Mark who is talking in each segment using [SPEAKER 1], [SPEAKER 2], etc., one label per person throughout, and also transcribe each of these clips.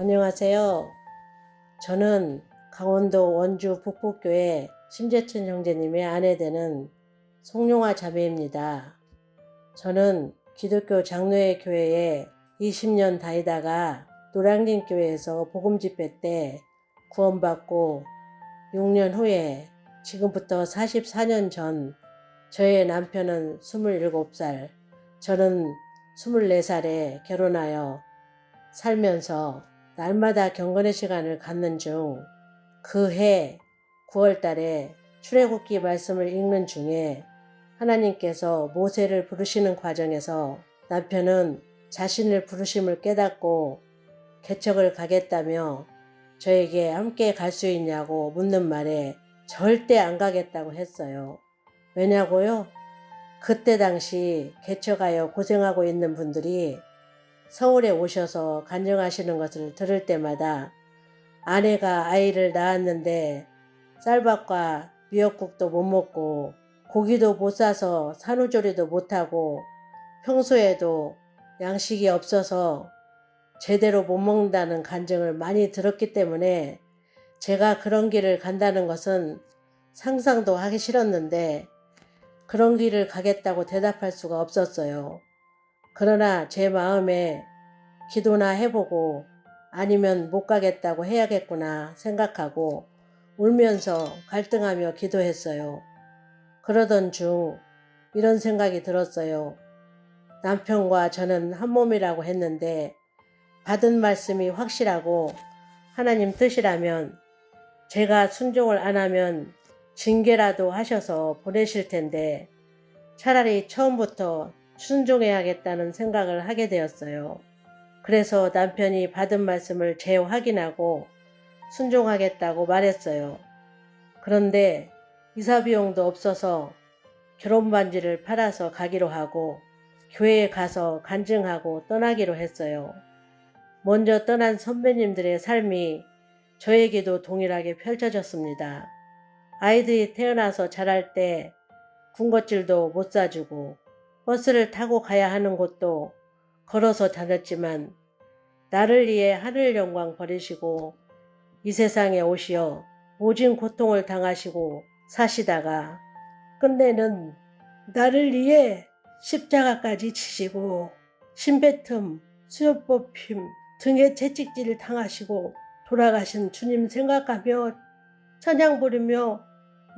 [SPEAKER 1] 안녕하세요. 저는 강원도 원주 북북교회 심재천 형제님의 아내 되는 송용화 자매입니다. 저는 기독교 장로회 교회에 20년 다니다가 노량진 교회에서 복음 집회 때 구원받고 6년 후에 지금부터 44년 전 저의 남편은 27살, 저는 24살에 결혼하여 살면서 날마다 경건의 시간을 갖는 중 그 해 9월 달에 출애굽기 말씀을 읽는 중에 하나님께서 모세를 부르시는 과정에서 남편은 자신을 부르심을 깨닫고 개척을 가겠다며 저에게 함께 갈 수 있냐고 묻는 말에 절대 안 가겠다고 했어요. 왜냐고요? 그때 당시 개척하여 고생하고 있는 분들이 서울에 오셔서 간증하시는 것을 들을 때마다 아내가 아이를 낳았는데 쌀밥과 미역국도 못 먹고 고기도 못 사서 산후조리도 못하고 평소에도 양식이 없어서 제대로 못 먹는다는 간증을 많이 들었기 때문에 제가 그런 길을 간다는 것은 상상도 하기 싫었는데 그런 길을 가겠다고 대답할 수가 없었어요. 그러나 제 마음에 기도나 해보고 아니면 못 가겠다고 해야겠구나 생각하고 울면서 갈등하며 기도했어요. 그러던 중 이런 생각이 들었어요. 남편과 저는 한 몸이라고 했는데 받은 말씀이 확실하고 하나님 뜻이라면 제가 순종을 안 하면 징계라도 하셔서 보내실 텐데 차라리 처음부터 순종해야겠다는 생각을 하게 되었어요. 그래서 남편이 받은 말씀을 재확인하고 순종하겠다고 말했어요. 그런데 이사 비용도 없어서 결혼 반지를 팔아서 가기로 하고 교회에 가서 간증하고 떠나기로 했어요. 먼저 떠난 선배님들의 삶이 저에게도 동일하게 펼쳐졌습니다. 아이들이 태어나서 자랄 때 군것질도 못 사주고 버스를 타고 가야 하는 곳도 걸어서 다녔지만 나를 위해 하늘 영광 버리시고 이 세상에 오시어 모진 고통을 당하시고 사시다가 끝내는 나를 위해 십자가까지 지시고 신배틈 수염 뽑힘 등의 채찍질을 당하시고 돌아가신 주님 생각하며 찬양 부르며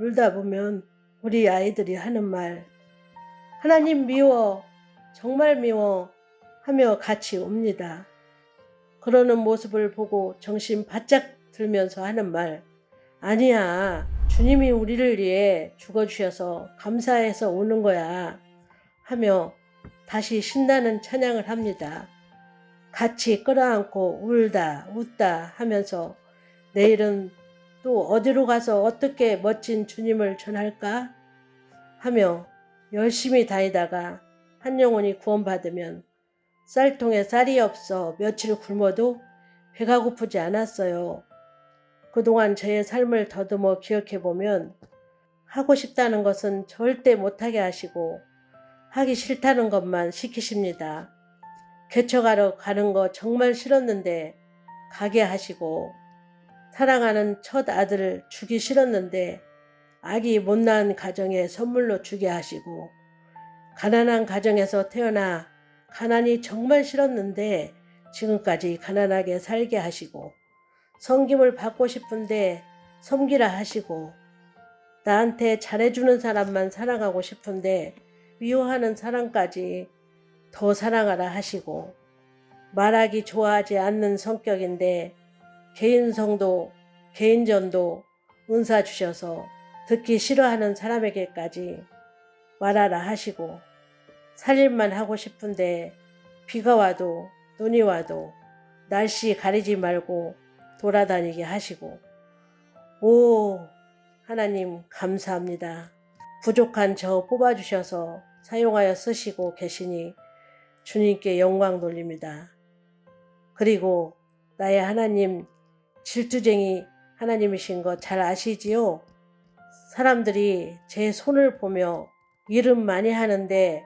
[SPEAKER 1] 울다 보면 우리 아이들이 하는 말 하나님 미워 정말 미워 하며 같이 옵니다. 그러는 모습을 보고 정신 바짝 들면서 하는 말 아니야 주님이 우리를 위해 죽어주셔서 감사해서 오는 거야 하며 다시 신나는 찬양을 합니다. 같이 끌어안고 울다 웃다 하면서 내일은 또 어디로 가서 어떻게 멋진 주님을 전할까 하며 열심히 다니다가 한 영혼이 구원받으면 쌀통에 쌀이 없어 며칠 굶어도 배가 고프지 않았어요. 그동안 저의 삶을 더듬어 기억해 보면 하고 싶다는 것은 절대 못하게 하시고 하기 싫다는 것만 시키십니다. 개척하러 가는 거 정말 싫었는데 가게 하시고 사랑하는 첫 아들을 주기 싫었는데 아기 못 낳은 가정에 선물로 주게 하시고 가난한 가정에서 태어나 가난이 정말 싫었는데 지금까지 가난하게 살게 하시고 섬김을 받고 싶은데 섬기라 하시고 나한테 잘해주는 사람만 사랑하고 싶은데 미워하는 사람까지 더 사랑하라 하시고 말하기 좋아하지 않는 성격인데 개인성도 개인전도 은사 주셔서 듣기 싫어하는 사람에게까지 말하라 하시고 살일만 하고 싶은데 비가 와도 눈이 와도 날씨 가리지 말고 돌아다니게 하시고 오 하나님 감사합니다. 부족한 저 뽑아주셔서 사용하여 쓰시고 계시니 주님께 영광 돌립니다. 그리고 나의 하나님 질투쟁이 하나님이신 거잘 아시지요? 사람들이 제 손을 보며 일은 많이 하는데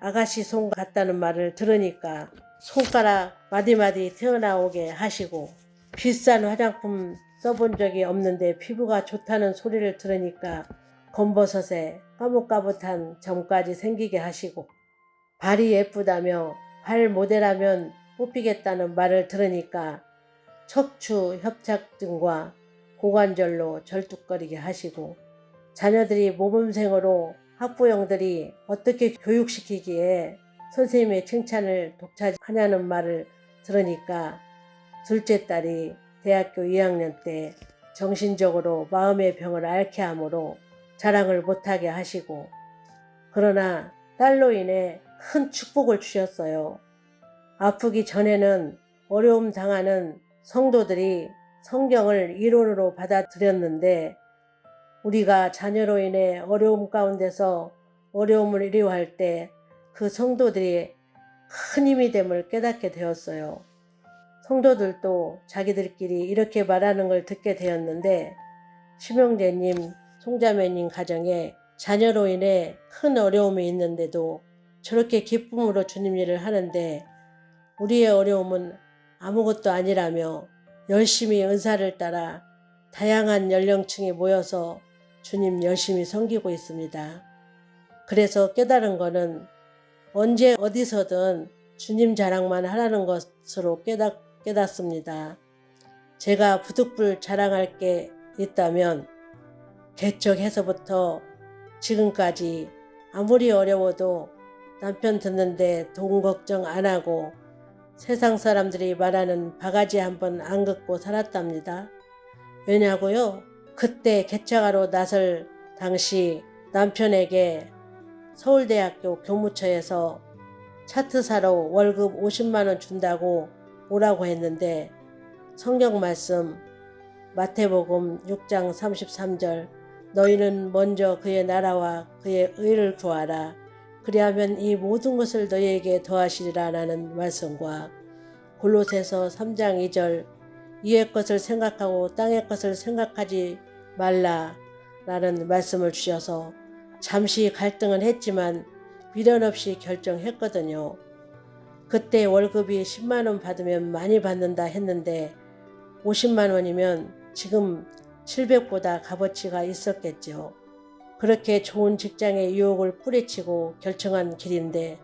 [SPEAKER 1] 아가씨 손 같다는 말을 들으니까 손가락 마디마디 튀어나오게 하시고 비싼 화장품 써본 적이 없는데 피부가 좋다는 소리를 들으니까 검버섯에 까뭇까뭇한 점까지 생기게 하시고 발이 예쁘다며 발 모델하면 뽑히겠다는 말을 들으니까 척추 협착증과 고관절로 절뚝거리게 하시고 자녀들이 모범생으로 학부형들이 어떻게 교육시키기에 선생님의 칭찬을 독차지하냐는 말을 들으니까 둘째 딸이 대학교 2학년 때 정신적으로 마음의 병을 앓게 하므로 자랑을 못하게 하시고 그러나 딸로 인해 큰 축복을 주셨어요. 아프기 전에는 어려움 당하는 성도들이 성경을 이론으로 받아들였는데 우리가 자녀로 인해 어려움 가운데서 어려움을 이리워할 때 그 성도들이 큰 힘이 됨을 깨닫게 되었어요. 성도들도 자기들끼리 이렇게 말하는 걸 듣게 되었는데 심영재님, 송자매님 가정에 자녀로 인해 큰 어려움이 있는데도 저렇게 기쁨으로 주님 일을 하는데 우리의 어려움은 아무것도 아니라며 열심히 은사를 따라 다양한 연령층이 모여서 주님 열심히 섬기고 있습니다. 그래서 깨달은 거는 언제 어디서든 주님 자랑만 하라는 것으로 깨닫, 깨닫습니다. 제가 부득불 자랑할 게 있다면 개척해서부터 지금까지 아무리 어려워도 남편 듣는데 돈 걱정 안 하고 세상 사람들이 말하는 바가지 한번 안 긋고 살았답니다. 왜냐고요? 그때 개척하러 나설 당시 남편에게 서울대학교 교무처에서 차트 사러 월급 50만 원 준다고 오라고 했는데 성경 말씀 마태복음 6장 33절 너희는 먼저 그의 나라와 그의 의를 구하라. 그리하면 이 모든 것을 너희에게 더하시리라라는 말씀과 골로새서 3장 2절 이의 것을 생각하고 땅의 것을 생각하지 말라라는 말씀을 주셔서 잠시 갈등은 했지만 미련 없이 결정했거든요. 그때 월급이 10만 원 받으면 많이 받는다 했는데 50만 원이면 지금 700보다 값어치가 있었겠죠. 그렇게 좋은 직장의 유혹을 뿌리치고 결정한 길인데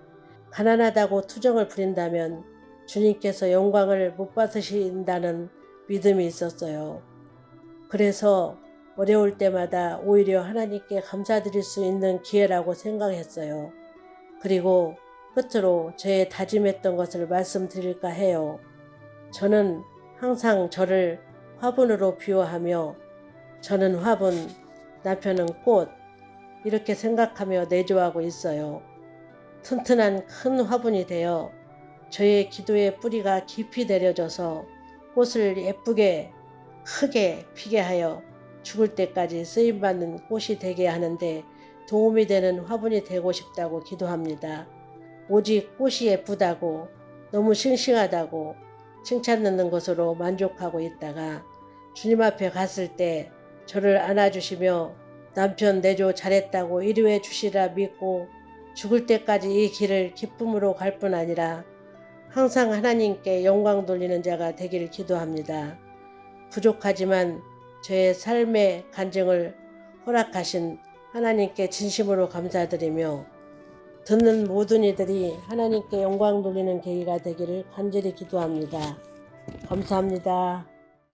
[SPEAKER 1] 가난하다고 투정을 부린다면 주님께서 영광을 못 받으신다는 믿음이 있었어요. 그래서 어려울 때마다 오히려 하나님께 감사드릴 수 있는 기회라고 생각했어요. 그리고 끝으로 저의 다짐했던 것을 말씀드릴까 해요. 저는 항상 저를 화분으로 비유하며 저는 화분, 남편은 꽃, 이렇게 생각하며 내조하고 있어요. 튼튼한 큰 화분이 되어 저의 기도의 뿌리가 깊이 내려져서 꽃을 예쁘게 크게 피게 하여 죽을 때까지 쓰임받는 꽃이 되게 하는데 도움이 되는 화분이 되고 싶다고 기도합니다. 오직 꽃이 예쁘다고 너무 싱싱하다고 칭찬 듣는 것으로 만족하고 있다가 주님 앞에 갔을 때 저를 안아주시며 남편 내조 잘했다고 이루해 주시라 믿고 죽을 때까지 이 길을 기쁨으로 갈 뿐 아니라 항상 하나님께 영광 돌리는 자가 되기를 기도합니다. 부족하지만 저의 삶의 간증을 허락하신 하나님께 진심으로 감사드리며 듣는 모든 이들이 하나님께 영광 돌리는 계기가 되기를 간절히 기도합니다. 감사합니다.